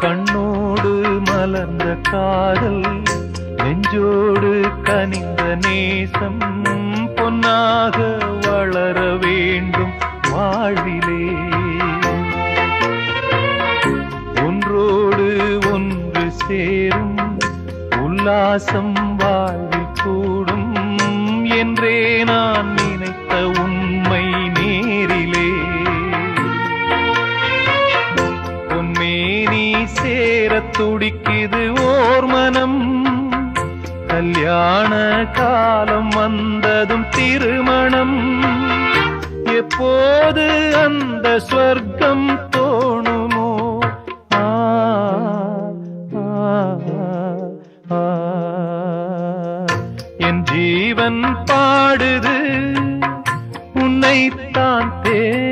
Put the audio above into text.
கண்ணோடு மலர்ந்த காதல் நெஞ்சோடு கனிந்த நேசம் பொன்னாக வளர வேண்டும் வாழ்விலே. ஒன்றோடு ஒன்று சேரும் உல்லாசம் வாழ்வில் கூடும் என்றே நான் நினைத்த சேர துடிக்குது ஓர் மனம். கல்யாண காலம் வந்ததும் திருமணம். எப்போது அந்த ஸ்வர்க்கம் தோணுமோ? என் ஜீவன் பாடுது. உன்னைத்தான் தே